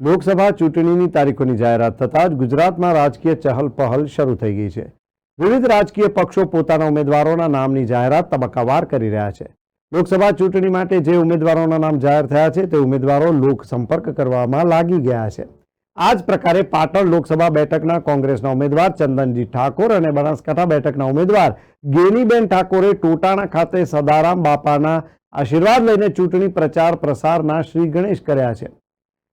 લોકસભા ચૂંટણીની તારીખોની જાહેરાત થતાં જ ગુજરાતમાં રાજકીય ચહલપહલ શરૂ થઈ ગઈ છે. વિવિધ રાજકીય પક્ષો પોતાના ઉમેદવારોના નામની જાહેરાત તબક્કાવાર કરી રહ્યા છે. લોકસભા ચૂંટણી માટે જે ઉમેદવારોના નામ જાહેર થયા છે તે ઉમેદવારો લોક સંપર્ક કરવામાં લાગી ગયા છે. આ જ પ્રકારે પાટણ લોકસભા બેઠકના કોંગ્રેસના ઉમેદવાર ચંદનજી ઠાકોર અને બનાસકાંઠા બેઠકના ઉમેદવાર ગેનીબેન ઠાકોરે ટોટાણા ખાતે સદારામ બાપાના આશીર્વાદ લઈને ચૂંટણી પ્રચાર પ્રસારના શ્રી ગણેશ કર્યા છે.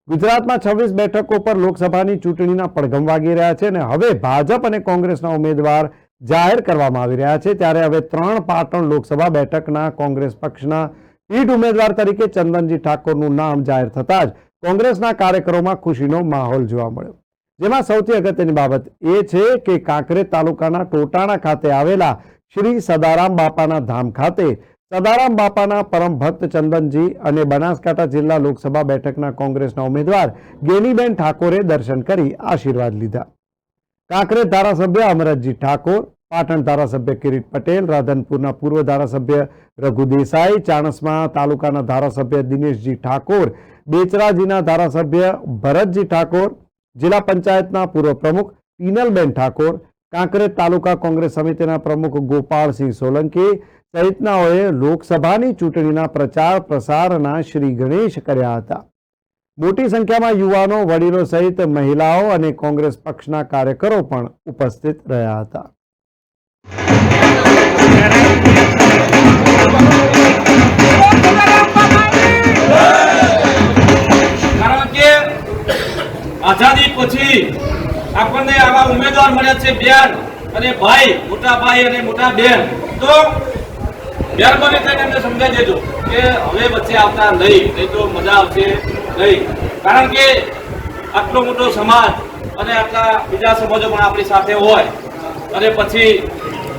ગુજરાતમાં છવ્વીસ બેઠકો પર લોકસભાની ચૂંટણીના પડઘમ વાગી રહ્યા છે અને હવે ભાજપ અને કોંગ્રેસના ઉમેદવાર જાહેર કરવામાં આવી રહ્યા છે. ત્યારે હવે ત્રણ પાટણ લોકસભા બેઠકના કોંગ્રેસ પક્ષના પીઢ ઉમેદવાર તરીકે ચંદનજી ઠાકોરનું નામ જાહેર થતાં જ કોંગ્રેસના કાર્યકરોમાં ખુશીનો માહોલ જોવા મળ્યો. જેમાં સૌથી અગત્યની બાબત એ છે કે કાંકરેજ તાલુકાના ટોટાણા ખાતે આવેલા શ્રી સદારામ બાપાના ધામ ખાતે સદારામ બાપાના પરમ ભક્ત ચંદનજી અને બનાસકાંઠા જિલ્લા લોકસભા બેઠકના કોંગ્રેસના ઉમેદવાર ગેનીબેન ઠાકોરે દર્શન કરી આશીર્વાદ લીધા. કાંકરેજ ધારાસભ્ય અમરતજી ઠાકોર, પાટણ ધારાસભ્ય કિરીટ પટેલ, રાધનપુરના પૂર્વ ધારાસભ્ય રઘુ દેસાઈ, ચાણસમા તાલુકાના ધારાસભ્ય દિનેશજી ઠાકોર, બેચરાજીના ધારાસભ્ય ભરતજી ઠાકોર, જિલ્લા પંચાયતના પૂર્વ પ્રમુખ પીનલબેન ઠાકોર કાંકરેજ તાલુકા કોંગ્રેસ સમિતિના પ્રમુખ ગોપાલસિંહ સોલંકી સહિતનાઓએ લોકસભાની ચૂંટણીના પ્રચાર પ્રસારના શ્રી ગણેશ કર્યા હતા. મોટી સંખ્યામાં યુવાનો, વડીલો સહિત મહિલાઓ અને કોંગ્રેસ પક્ષના કાર્યકરો પણ ઉપસ્થિત રહ્યા હતા. આઝાદી પછી આપણને આવા ઉમેદવાર મળ્યા છે, બેન અને ભાઈ, મોટા ભાઈ અને મોટા બેન. તો મહેરબાની કરીને એમને સમજાવી દેજો કે હવે વચ્ચે આવતા નહીં નહીં તો મજા આવશે નહીં. કારણ કે આટલો મોટો સમાજ અને આટલા બીજા સમાજો પણ આપણી સાથે હોય, અને પછી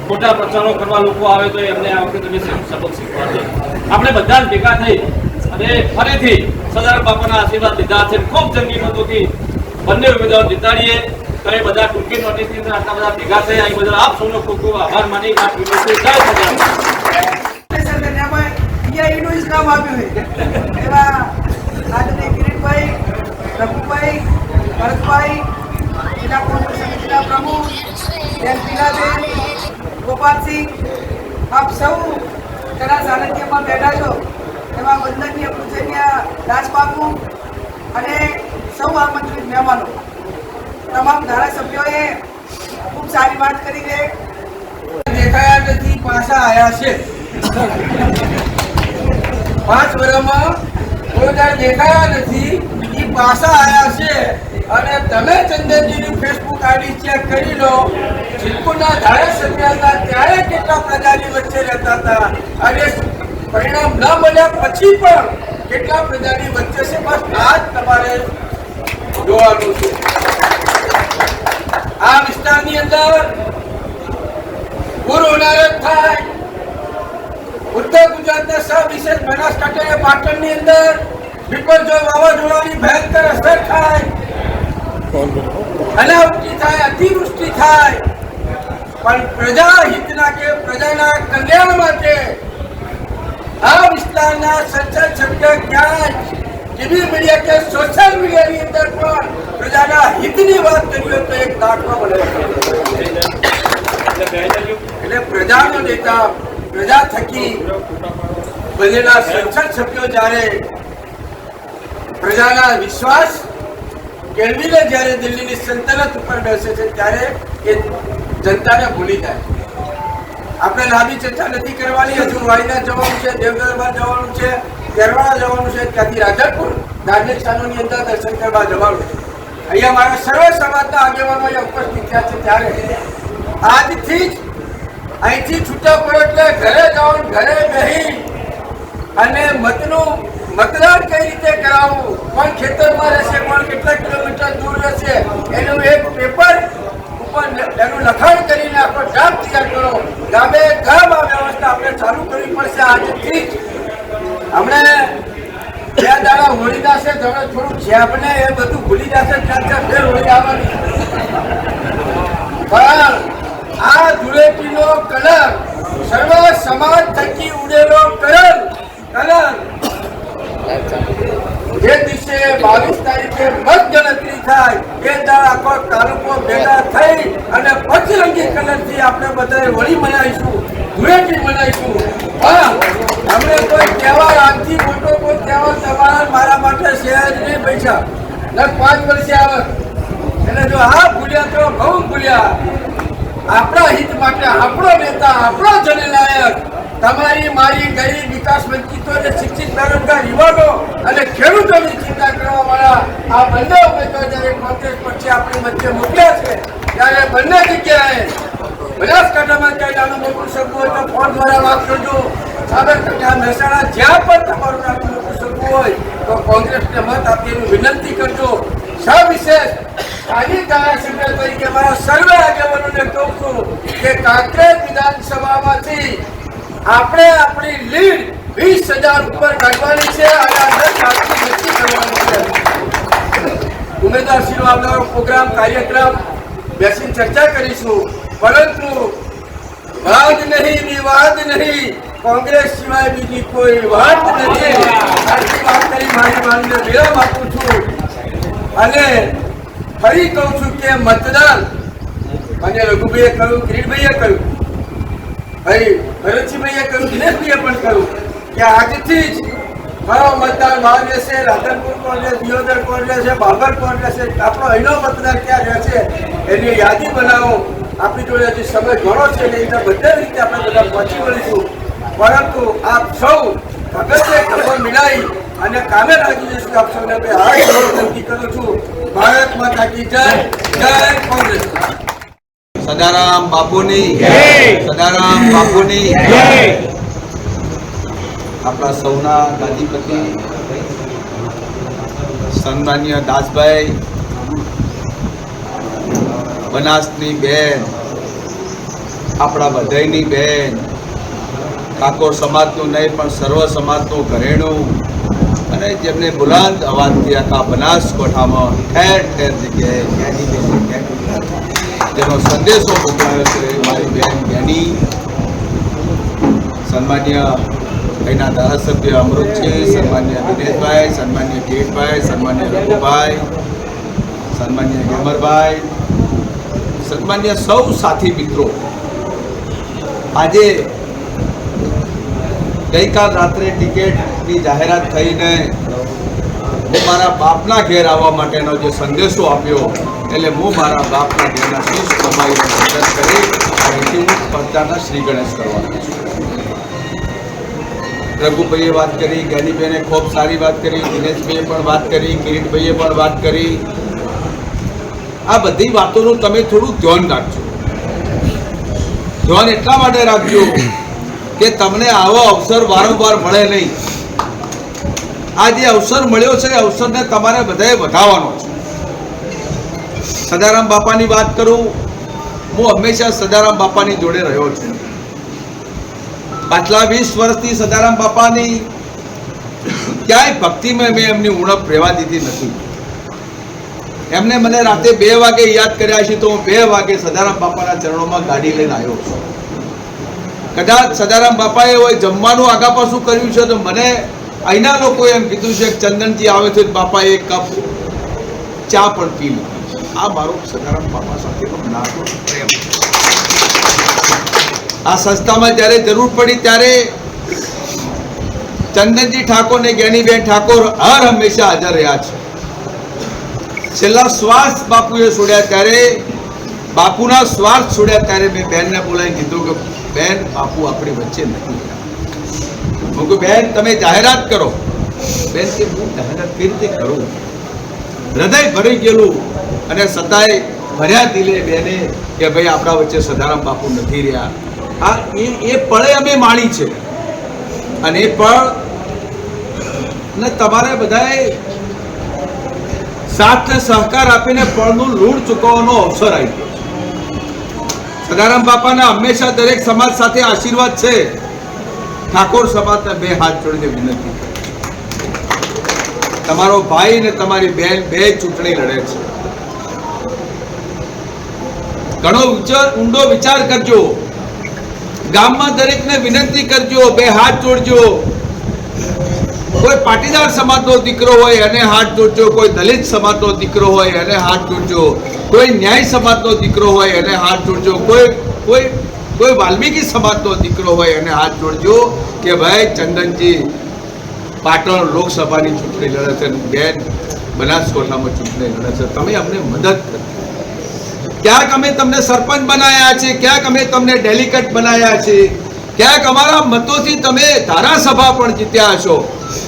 ખોટા પ્રચારો કરવા લોકો આવે તો એમને આ વખતે તમે સબક શીખવાડજો. આપણે બધા ભેગા થઈ અને ફરીથી સરદાર બાપાના આશીર્વાદ લીધા છે. ખૂબ જંગી મતોથી બંને ઉમેદવારો જીતાડીએ. તો બધા ટૂંકી નોટિસની અંદર આટલા બધા ભેગા થયા. એ બદલ આપ સૌનો ખૂબ ખૂબ આભાર માની. જ નામ આપ્યું છે એવા આદરણીય કિરીટભાઈ રઘુભાઈ ભરતભાઈ જિલ્લા કોંગ્રેસ સમિતિના પ્રમુખ બેન પીલાબેન ગોપાલસિંહ આપ સૌ તેના સાનિધ્યમાં બેઠા છો એમાં વંદનીય પૂજનીય રાજબાબુ અને સૌ આમંત્રિત મહેમાનો તમામ ધારાસભ્યોએ ખૂબ સારી વાત કરી છે. નથી પાછા આવ્યા છે. પાંચ વર્ષમાં કોઈ દેખાયા નથી. એ પાછા આવ્યા છે. અને તમે ચંદનજીની ફેસબુક આઈડી ચેક કરી લો. સિદ્ધપુરના ધારાસભ્ય હતા ત્યારે કેટલા પ્રજાની વચ્ચે રહેતા હતા? અને પરિણામ ન મળ્યા પછી પણ કેટલા પ્રજાની વચ્ચે છે? બસ આ જ તમારે જોવાનું છે. આ વિસ્તારની અંદર પૂર હોનારત થાય ઉત્તર ગુજરાતના સૌ વિશેષ બનાસકાંઠા અને પાટણની અંદર વિપરજોય વાવાઝોડાની ભયંકર અસર થાય. અનાવૃષ્ટિ થાય, અતિવૃષ્ટિ થાય. પણ પ્રજા હિતના કે પ્રજાના કલ્યાણ માટે આ વિસ્તારના સચ્ચા શબ્દ ક્યાંય ટીવી મીડિયા કે સોશિયલ મીડિયાની અંદર પણ પ્રજાના હિતની વાત કરી હોય તો એક દાખલો મળે એટલે પ્રજાનો નેતા પ્રજા થકી બનેલા સંસદ સભ્યો જ્યારે પ્રજાના વિશ્વાસ કેળવીને જ્યારે દિલ્હીની સંતલત ઉપર બેસે છે ત્યારે એ જનતાને ભૂલી જાય. આપણે લાંબી ચર્ચા નથી કરવાની, હજુ વાયના જવાનું છે દેવદરબાર જવાનું છે, કેરવાડા જવાનું છે, ત્યાંથી રાધનપુર ધાર્મિક સ્થાનોની અંદર દર્શન કરવા જવાનું છે. અહીંયા મારા સર્વ સમાજના આગેવાનો અહીંયા ઉપસ્થિત થયા છે ત્યારે. આજથી જ અહીંથી છૂટા પડો એટલે ઘરે જાઓ ઘરે નહીં. અને મતનું મતદાન કઈ રીતે કરાવવું કોણ ખેતરમાં રહેશે, કોણ કેટલા કિલોમીટર દૂર રહેશે? એનું એક પેપર ઉપર એનું લખાણ કરીને આપણે ડ્રાફ્ટ તૈયાર કરો. ગામે ગામ આ વ્યવસ્થા આપણે ચાલુ કરવી પડશે આજથી જ. હમણે બે દાડા હોળી દાસે તમે થોડું જેબને એ બધું ભૂલી જશે, ત્યાં ત્યાં ફેર હોળી આવવાની. ધૂળેટીનો કલર. સર્વ સમાજ થકી ઉડેલો કલર. કલર. જે દિવસે બાવીસ તારીખે તારીખે મત ગણતરી થાય, એ દાળ આખો તાલુકો ભેગા થઈ અને પચરંગી કલરથી આપણે બધાએ હોળી મનાવીશું, ધૂળેટી મનાવીશું. પણ અમને કોઈ તહેવાર આજથી મોટો કોઈ તહેવાર તમારા, મારા માટે શહેર નહીં પૈસા. પાંચ વર્ષે આવે. એટલે જો હા ભૂલ્યા તો બહુ ભૂલ્યા. આપણા હિત માટે, આપણો નેતા, આપણો જનનાયક, તમારી, મારી ગરીબ વિકાસ વંચિતો અને શિક્ષિત બેરોજગાર યુવાનો અને ખેડૂતોની ચિંતા કરવા વાળા આ બંને ઉમેદવાર જ્યારે કોંગ્રેસ પક્ષે આપણી વચ્ચે મોકલ્યા છે, ત્યારે બંને જગ્યાએ બનાસકાંઠામાં ક્યાંય નાનું મોટું શકવું હોય તો ફોન દ્વારા વાત કરજો. સાબરકાંઠા, મહેસાણા, જ્યાં પણ તમારું નાનું મોટું શકવું હોય, તો કોંગ્રેસને મત આપી એવી વિનંતી કરજો. સવિશેષ સ્થાનિક ધારાસભ્ય તરીકે મારા સર્વે આગેવાનોને કહું છું કે કાંકરેજ વિધાનસભામાંથી આપણે આપણી લીડ વીસ હજાર ઉપર કાઢવાની છે અને દસ લાખથી નક્કી કરવાની છે. ઉમેદવારશ્રીનો આવનારો પ્રોગ્રામ, કાર્યક્રમ બેસીને ચર્ચા કરીશું. પરંતુ વાદ નહીં, વિવાદ નહીં. કોંગ્રેસ સિવાય બીજી કોઈ વાત નથી. આટલી વાત કરી મારી માનને વિરામ આપું છું. અને ફરી કહું છું કે મતદાન. અને રઘુભાઈએ કહ્યું કિરીટભાઈએ કહ્યું. ભાઈ, ભરતસિંહભાઈએ કહ્યું, દિનેશભાઈએ પણ કહ્યું કે આજથી જ મારો મતદાન બહાર રહેશે રાધનપુર કોણ રહેશે દિયોદર કોણ રહેશે બાબર કોણ રહેશે આપણો અહીંનો મતદાર ક્યાં રહેશે એની યાદી બનાવો. આપણી જોડે હજી સમય ઘણો છે ને એટલે બધા રીતે આપણે બધા પહોંચી વળીશું. પરંતુ આપ સૌ ભગતે ખબર મિલાવી અને કામે લાગી જશું આપ સૌને હાથ વિનંતી કરું છું. ભારત માતા કી જય જય કોંગ્રેસ. સદારામ બાપુની સદારામ બાપુની. આપણા સૌના ગાદીપતિ સન્માન્ય દાસભાઈ બનાસની બેન આપણા બધાયની બેન કાકોર સમાજનું નહીં પણ સર્વ સમાજનું ઘરેણું અને જેમને બુલંદ અવાજથી આખા બનાસકોઠામાં ઠેર ઠેર જગ્યાએ જ્ઞાની જેનો સંદેશો મોકલાયો છે મારી બેન જ્ઞાની સન્માન્ય અહીંના ધારાસભ્ય અમૃત છે, સન્માન્ય દિનેશભાઈ, સન્માન્ય કિરીટભાઈ, સન્માન્ય રઘુભાઈ, સન્માન્ય ગેમરભાઈ સન્માન્ય સૌ સાથી મિત્રો. આજે ગઈકાલ રાત્રે ટિકિટની જાહેરાત થઈને હું મારા બાપના ઘેર આવવા માટેનો જે સંદેશો આપ્યો, એટલે હું મારા બાપના ઘેરના શીશ કમાઈને મદદ કરી અહીંથી હું સ્પર્ધાના શ્રી ગણેશ કરવાનો છું. રઘુભાઈએ વાત કરી જ્ઞાનીબેને ખૂબ સારી વાત કરી, દિનેશભાઈએ પણ વાત કરી, કિરીટભાઈએ પણ વાત કરી. આ બધી વાતોનું તમે થોડું ધ્યાન રાખજો. ધ્યાન એટલા માટે રાખજો કે તમને આવો અવસર વારંવાર મળે નહીં. આ જે અવસર મળ્યો છે, એ અવસરને તમારે બધાએ વધાવવાનો છે. સદારામ બાપાની વાત કરું, હું હંમેશા સદારામ બાપાની જોડે રહ્યો છું. પાછલા વીસ વર્ષથી સદારામ બાપાની ક્યાંય ભક્તિમાં મેં એમની ઉણપ રહેવા દીધી નથી. એમને મને રાતે બે વાગે યાદ કર્યા છે, તો હું બે વાગે સદારામ બાપાના ચરણોમાં ગાડી લઈને આવ્યો છું. કદાચ સદારામ બાપાએ હોય જમવાનું આગા પાછું કર્યું છે તો મને અહીંના લોકોએ એમ કીધું છે કે ચંદનજી આવે છે બાપાએ એક કપ ચા પણ પી લીધી આ મારો સદારામ બાપા સાથેનો નાતો પ્રેમ. આ સંસ્થામાં જ્યારે જરૂર પડી ત્યારે ચંદનજી ઠાકોર ને જ્ઞાનીબેન ઠાકોર હર હંમેશા હાજર રહ્યા છે છેલ્લા શ્વાસ બાપુએ છોડ્યા ત્યારે બાપુના શ્વાસ છોડ્યા ત્યારે મેં બેનને બોલાવી કીધું કે બેન, બાપુ આપણી વચ્ચે નથી. રહ્યા." હું કહું, બેન, તમે જાહેરાત કરો. બેન કે, હું જાહેરાત કેવી રીતે કરું? હૃદય ભરી ગયેલું અને સદાય ભર્યા દિલે બેને કે, ભાઈ, આપણા વચ્ચે સદારામ બાપુ નથી રહ્યા. આ એ એ પળે અમે માણી છે. અને એ પળ ને તમારે બધાએ સાથ સહકાર આપીને પળનું લૂણ ચૂકવવાનો અવસર આવી ગયો સદારામ બાપાના હંમેશા દરેક સમાજ સાથે આશીર્વાદ છે. ઠાકોર સમાજને બે હાથ જોડીને વિનંતી તમારો ભાઈ ને તમારી બેન બે ચૂંટણી લડે છે. ઘણો ઊંડો વિચાર કરજો. ગામમાં દરેકને વિનંતી કરજો, બે હાથ જોડજો. કોઈ પાટીદાર સમાજનો દીકરો હોય, એને હાથ જોડજો. કોઈ દલિત સમાજનો દીકરો હોય, એને હાથ જોડજો. કોઈ ન્યાય સમાજનો દીકરો હોય એને હાથ જોડજો. કોઈ કોઈ કોઈ વાલ્મીકી સમાજનો દીકરો હોય એને હાથ જોડજો કે ભાઈ ચંદનજી, પાટણ લોકસભાની ચૂંટણી લડે છે બેન બનાસકાંઠામાં ચૂંટણી લડે છે. તમે અમને મદદ કરી ક્યાંક અમે તમને સરપંચ બનાવ્યા છે, ક્યાંક અમે તમને ડેલિકેટ બનાવ્યા છે, ક્યાંક અમારા મતોથી તમે ધારાસભા પણ જીત્યા છો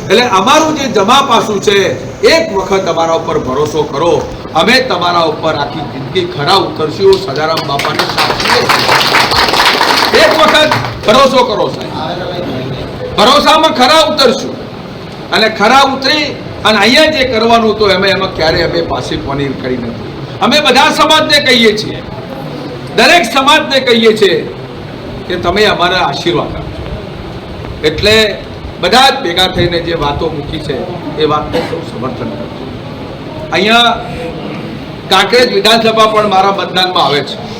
એટલે અમારું જે જમા પાસું છે, એક વખત અમારા ઉપર ભરોસો કરો. અમે તમારા ઉપર આખી જિંદગી ખરા ઉતરશું સદારામ બાપાને સાચવીએ એક વખત ભરોસો કરો સાહેબ. ભરોસામાં ખરા ઉતરશું. અને ખરા ઉતરી અને અહીંયા જે કરવાનું હતું અમે એમાં ક્યારે અમે પાછી પનીર કરી નથી. અમે બધા સમાજને કહીએ છીએ. દરેક સમાજને કહીએ છીએ કે તમે અમારા આશીર્વાદ આપો એટલે બધા જ ભેગા થઈને જે વાતો મૂકી છે એ વાતને સમર્થન કરજો. અહીંયા કાંકરેજ વિધાનસભા પણ મારા મતદાનમાં આવે છે.